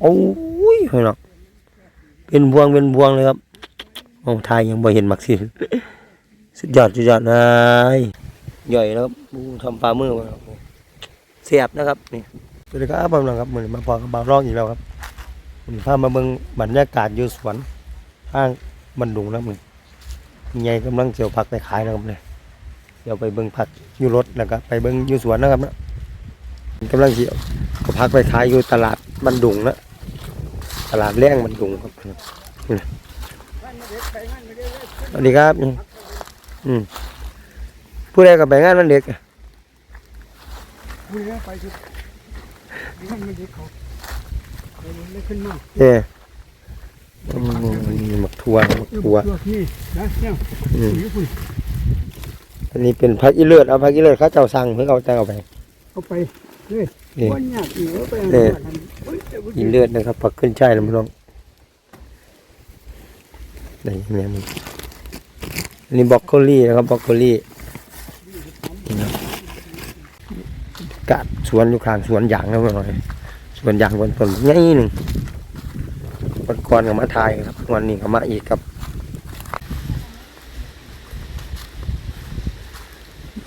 โอ้ยเฮ้ยเนาะเป็นบวงเป็นบวงเลยครับโอ้ทายยังบ่เห็นมักสิสุดยอดสุดยอดเลยใหญ่แล้วครับทำปลามือมาครับเสียบนะครับนี่สวัสดีครับผมนะครับเหมือนมาพอกับบาวร้องอีกแล้วครับมือนี้พามาเบิ่งบรรยากาศอยู่สวนทางบันดุงนะมึงมีไงกำลังเกี่ยวผักไปขายนะครับเนี่ยเดี๋ยวไปเบิ่งผักอยู่รถแล้วก็ไปเบิ่งอยู่สวนนะครับนะกำลังเกี่ยวผักไปขายอยู่ตลาดบันดุงนะ ตลาดแรงบันดุงครับนี่สวัสดีครับอืมอืมผู้ใดกับไปงานวันเด็กคุยแล้วไปสิมันไม่ได้เขาเขาไม่ขึ้นมาเอออืมนี่หมักทัวหมักทัวตัวนี่นะเนี่ยอืมคุยคุยอันนี้เป็นพักอีเลือดเอาพักอีเลือดเขาเจ้าสั่งเพื่อเอาแต่เอาไป เอาไปเลยนี่วันยากอีกเอาไปเออเฮ้ ยแต่ว่าอีเลือดนะครับผักขึ้นใช่ายนะพี่น้องไหนเนี่ยมันนนี้บรอกโคลี่นะครับบรอกโคลี่นี่ครับกาดสวนอยู่ข้างสวนยางนะพี่น้องสวนยางบนต้นใหญ่หนึ่งวันก่อนก็มาถ่ายครับ วันนี้ก็มาอีกครับ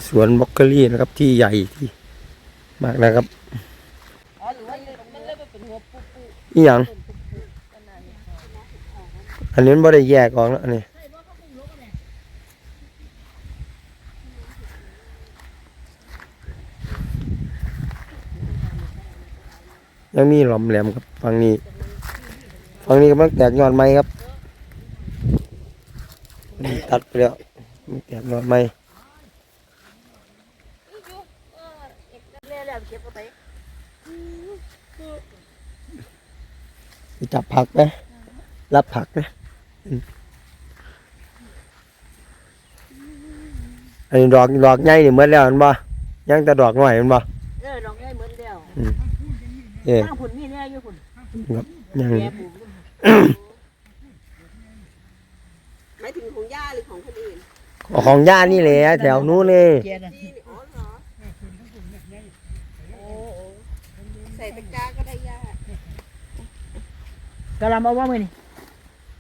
สวนบรอกโคลี่นะครับที่ใหญ่ที่มากนะครับ อ๋อหรือว่ามันเลยเป็นหัวปุ๊บปุ๊บ อีหยังอันนี้มันบ่ได้แยกออกแล้วอันนี้ยังมีหลอมแหลมครับฝั่งนี้ฝั่งนี้กำลังแตกยอดไม้ครับตัดไปแล้วมีแตกยอดไม้ เล่แล้วเก็บเอาไปไปจับผักไหมรับผักไหมอืมอันนี้ดอกดอกใหญ่นี่หมดแล้วเห็นบ่ยังแต่ดอกน้อยเห็นบ่เออดอกใหญ่เหมือนเดียวเอ๊ะข้างผุนมีแน่อยู่ผุนยังแกปลูกหมายถึงของย่าหรือของคนอื่นของย่านี่แหละแถวนู้นเลยนี่อ๋อเหรอโอ้โหใส่ตะกร้า ก็ได้ย่ากะลำเอาว่ามือนี่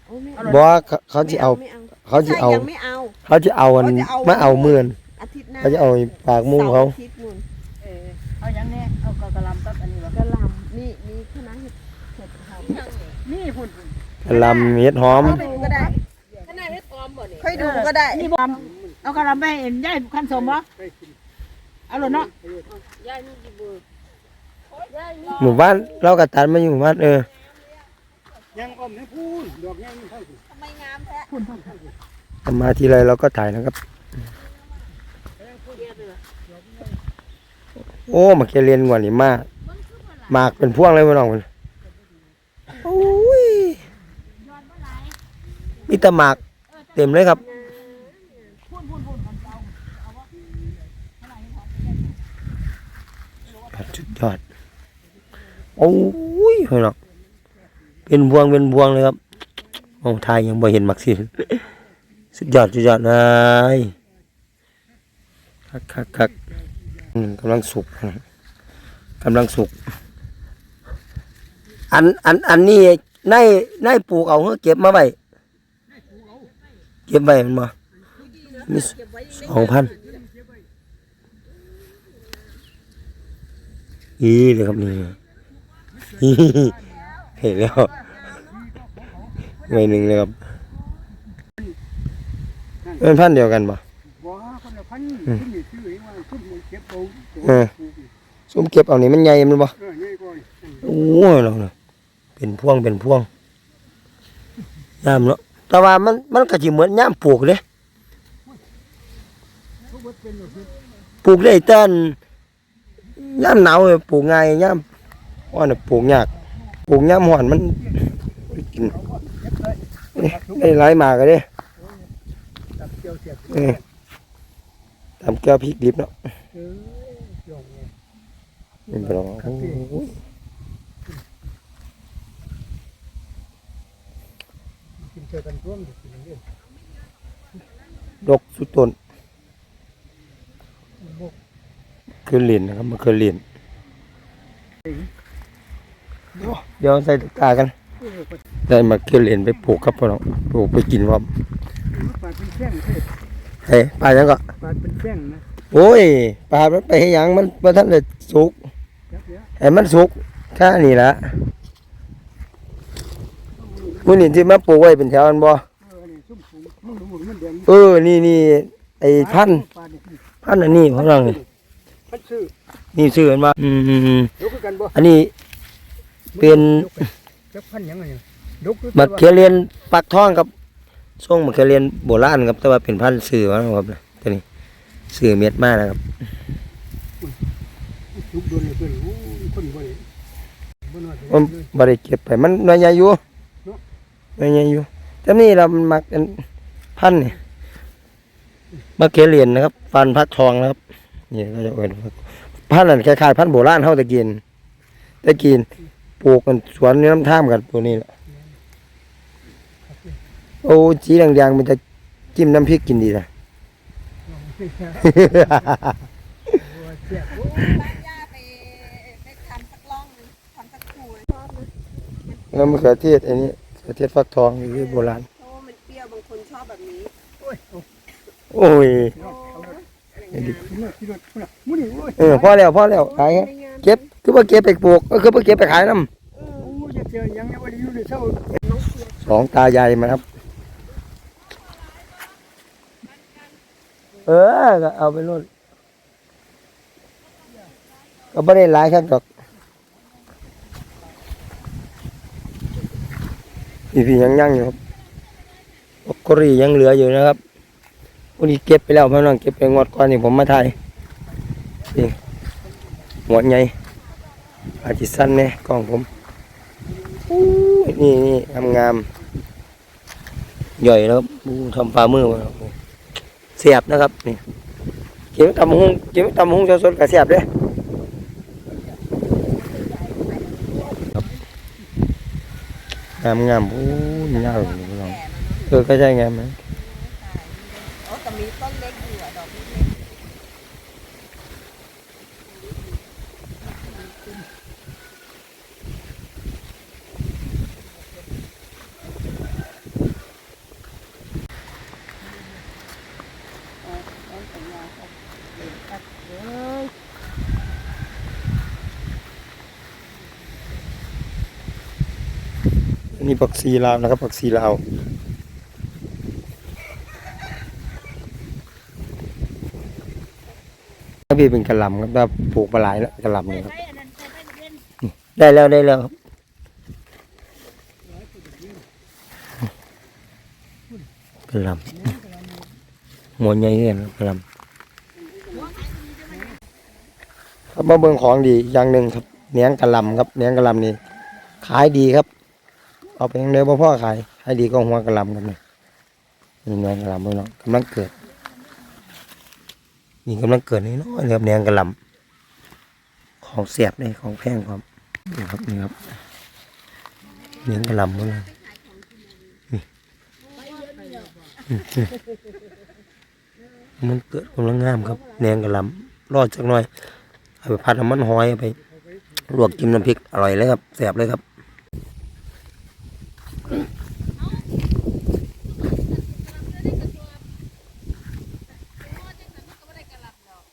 โอ้ไม่บอกว่าเขาเขาจะเอา ไม่เอาเขาจะเอาใส่ยังไม่เอา เขาจะเอาอันเขาจะเอา มาเอาเมือนอาทิตย์หน้าเขาจะเอาปากมุ้งเขาสร์อทิตย์นู่นเออเอาอย่างนี้เอากะลำกับอันนี้วะกระหลำนี่มีคณะเห็ดเห็ดหอมนี่พุ่นลำเม็ดหอมค่อยดูก็ได้คณะเห็ดหอมบ่เนี่ยค่อยดูก็ได้นี่บอมเอากะลำไปเอ็นย่ายขั้นสมบ่เอาหล่นเนาะย่านี่กี่เบอร์ย่านี่หมู่บ้านเรากระตันมาอยู่หมู่บ้านเออ ยังอ้อมให้พูนดอกยังเท่าสิทำไมงามแท้ทำมาทีไรเราก็ถ่ายนะครับ โอ้มาเกเรียนกว่านี่มาก มากเป็นพวงเลยพี่น้องมันโอ้ยมีแต่หมากเต็มเลยครับสุดยอด โอ้ยเฮ้ยเนาะ เป็นพวงเป็นพวงเลยครับโอ้ทายยังบ่เห็นมักสิสุดยอดสุดยอดเลยคักคักคักกำลังสุกกำลังสุก อันอันอันนี้ในในปลูกเอาเเก็บมาไว้เก็บไว้มันบ่มีสองพันอีเลยครับนี่ เห็นแล้วไว้หนึ่งเลยครับเป็นพันธุ์เดียวกันบ่บ่คนละพันขึ้นนี่ซื้อเองว่าขึ้นมันเก็บเอาตัวเออปลูกนี่ซุ่มเก็บเอานี่มันใหญ่มันบ่เออนี่ก่อนโอ้ยเราเนี่ยเป็นพวงเป็นพวงย่ามเนาะแต่ว่ามันมันก็สิเหมือนย่ามปลูกเลยทุกวัดเป็นหมดสิปลูกได้แต่นย่ามหนาวเนี่ยปลูกง่ายย่ามร้อนน่ะปลูกยาก ปลูกย่ามร้อนมันกินนี่ได้หลายหมากเลยเนี่ยวเสียบเออตามแก้วพริกดิบเนาะเออเกี่ไปลองโอ้ยกินเจอกันร่วมอยู่กินเรื่องดกสุดต้นคือเหรียญนะครับมันคือเหรียญ เนาะเดี๋ยวใส่ตะกร้ากันเออปลาได้มาเกลียนไปปลูกครับพ่อน้องปลูกไปกินพร้อมปลาเป็นแข้งเท่เฮ้ยปลายังก็ปลาเป็นแข้งนะโอ้ยปลามันไปให้หยังมันบ่ทันได้สุกยักษ์เยอะให้มันสุกแค่นี้ละมื้อนี้ที่มาปลูกไว้เป็นแถวอันบ่เออ นี่ซุ่มสูงมึงดูมันแดงเออนี่นี่ไอ้พันธุ์ปลาเนี่ยพันธุ์อันนี้พ่อน้องนี่พันซื้อนี่ชื่อมันว่าอืมยกคือกันบ่อันนี้ เป็นจักพันหยังไงยกคือมะเขือเรียนปักทองกับช่วงมะเขือเรียนโบราณครับ แต่ว่าเป็นพันธุ์สื่อมาครับตัวนี้สื่อเม็ดมากนะครับยุบโดนเลยเพิ่นโอ้ยคนบ่ได้บ่นอนมันบ่ได้เก็บไปมันน้อยใหญ่อยู่น้อยใหญ่อยู่แต่นี่เรามันมักเป็นพันธุ์นี่มะเขือเรียนนะครับฟันพักทองนะครับนี่ก็จะเป็นพันธุ์นั้นคล้ายๆพันธุ์โบราณเฮาตะกินตะกิน ปลูกกันสวนน้ำท่ามกันตัวนี้แหละโอ้สีแดงๆมันจะจิ้มน้ำพริกกินดีนะเสียบโอ้บ้าฮ่าไปไปทำสักล่องหนึ่งทำสักคูชอบนะแล้วมะเขือเทศอันนี้มะเขือเทศฟักทองอยู่โบราณเพราะว่ามันเปรี้ยวบางคนชอบแบบนี้ โอ้ยโอ้ยเลยพุ่นน่ะมื้อนี้โอ้ยเออพอแล้วพอแล้วขายครับ เก็บคือว่าเก็บไปปลูกก็คือว่าเก็บไปขายน้โอ้ยจะเจอหยังเนี่ยบ่ได้อยู่ในเช้าำสองตายายมาครับ เออก็เอาไปนู่นก็ไม่ได้หลายครับดอกพี่พี่ยังยังอยู่ครับบรอกโคลียังเหลืออยู่นะครับวันนี้เก็บไปแล้วพี่น้องเก็บไปงวดก่อนนี่ผมมาถ่ายนี่ งวใหญ่อาจจะสั้นเนี่ยกล้องผมนี่นี่งามงามๆใหญ่แล้วบูทำปลามือมาเสียบนะครับนี่เก็บตำหุงเก็บตำหุงสดๆกับเสียบเลยงามงามโอ้ยยาวเลยเออก็ใช่ไงไหมโอ้แต่มีต้นเล็กอยู่อะดอกเล็ก นนี้ผักซีลาวนะครับผักซีลาวถ้าพี่เป็นกระลำครับถ้าปลูกปลาไหลแล้วกระลำนี่ครับได้แล้วได้แล้วครับกระลำหมวนใหญ่เงี้ยกระลำ ครับมาเบิ่งของดีอย่างหนึ่งครับเนียงกระลำครับเนียงกระลำนี่ขายดีครับ เอาไปยังเดียวพ่อขายขายดีก็หัวกระลำครับนี่นี่เนียงกระลำเพื่นน้องกำลังเกิดนี่กำลังเกิดนี่น้อยเลยครับเนียงกระลำของเสียบเลยของแพงครับนี่ครับนี่ครับเลี้ยงกระลำเลยนี่อืมนี่มันเกิดกำลังงามครับเลี้ยงกระลำรอดสักหน่อย ไปผัดน้ำมันหอยเอาไปลวกจิ้มน้ำพริกอร่อยเลยครับแซ่บเลยครับ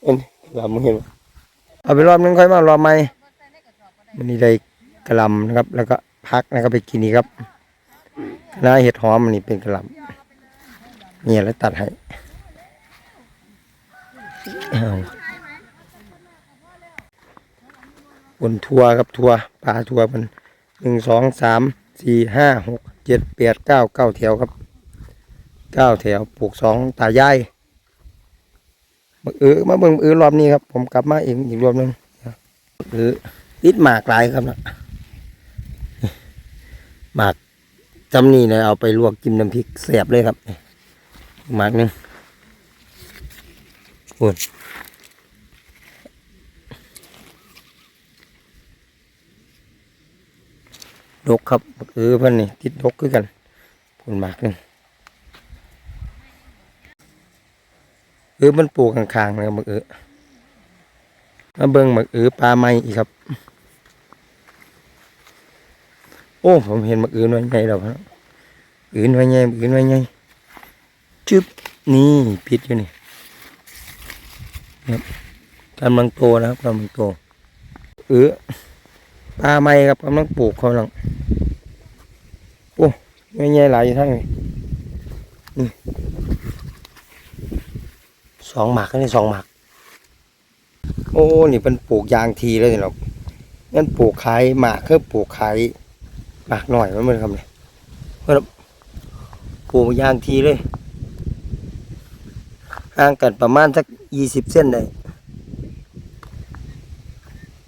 เอ็นกระหลำมึงเห็นไหมเอาไปรอบนึงค่อยมารอบใหม่มันนี่ได้กระหลำนะครับ แล้วก็พักนะครับไปกินนี่ครับคณะเห็ดหอมมันนี่เป็นกระหลำเนี่ยแล้วตัดให้อ้าว บนทัวร์ครับทัวร์ปลาทัวร์มันหนึ่งสองสามสี่ห้าหกเจ็ดแปดเก้าเก้าแถวครับเก้าแถวปลูกสองตายายบักเออมาเบิ่งเออรอบนี้ครับ ผมกลับมาอีกอีกรอบหนึงบักเออติดหมากหลายครับนะหมากจำนี่นะเอาไปลวกกินน้ำพริกแสบเลยครับหมากหนึงโอ้ย ดกครับเออพันนี่ติดดกคือกันผลหมากหนึงเออมันปลูกข้างๆนะครับบักเออมาเบิ่งบักเออปลาไม้อีกครับ โอ้ผมเห็นมักอื่นไว้ไงแล้วครับอื่นไว้ไงมักอื่นไว้ไงจึ๊บนี่พิษอยู่นี่ครับกำลังโตนะครับกำลังโตเออ ปลาไม้ครับกำลังปลูกเขาหลังโอ้ไงไงหลายอยู่ทั้งนี้นี่สองหมากนี่สองหมาก โอ้ นี่เป็นปลูกยางทีเลยนี่หรอกงั้นปลูกขายหมากคือปลูกขายหมากหน่อยมันมันคำเนี่ยเพื่อปลูกยางทีเลยห่างกันประมาณสักยี่สิบเส้นได้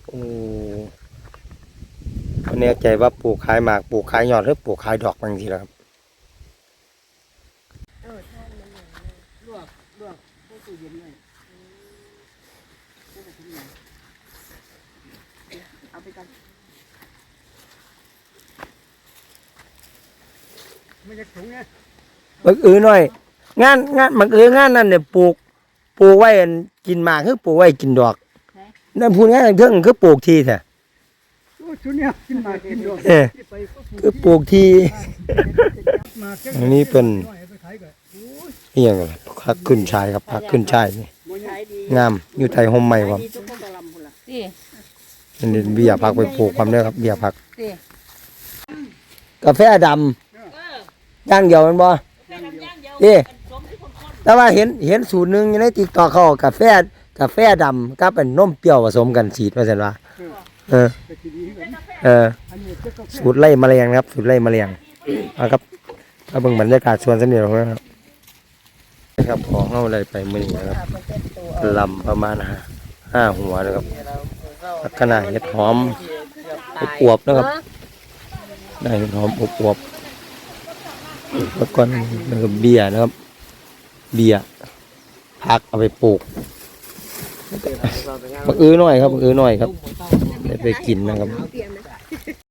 โอ้ แน่ใจว่าปลูกขายหมากปลูกขายยอดหรือปลูกขายดอกบางทีแล้วครับลวกลวกพวกตู้เย็นไว้เอาไปก่อนไม่จะถุงเนี่ยบักอือหน่อย งานงานบักอืองานนั่นเนี่ยปลูกปลูกไว้อันกินหมากคือปลูกไว้กินดอกนั่นพูดง่ายๆเรื่องคือปลูกทีแท้โอ้ ชุดเนี่ยกินมากินด้วยเออที่ไปก็คือปลูกทีมาเก็บอันนี้เป็นน้อยเอาไปขายก็โอ้ยนี่ยังไงพักขึ้นชายครับพักขึ้นชายนี่บ่ใหญ่ขายดีงามอยู่ไทยห่มใหม่ครับดีทุกคนกะลำพุ่นล่ะสิอันนี้เบียร์พักไปปลูกความเด้อครับเบียร์พักสิกาแฟดำย่างเดียวแมันบ่เอ๊ะแต่ว่าเห็นเห็นสูตรหนึ่งอยู่ในติ๊กต็อกเขาเอากาแฟกาแฟดำกับเป็นนมเปรี้ยวผสมกันสีดว่าซั่นว่า เออ เออ สูตรไล่แมลงนะครับ สูตรไล่แมลงเอาครับถ้าเบิ่งบรรยากาศสวนสำเนียงนะครับนะครับของเอาอะไรไปมือนี้นะครับลำประมาณห้าห้าหัวนะครับลักษณะเห็ดหอมอวบนะครับได้เห็ดหอมอวบแล้วก็แล้วก็เบียนะครับ เบียพักเอาไปปลูกบักอื้อหน่อยครับบักอื้อหน่อยครับ ได้ไปกินนะครับ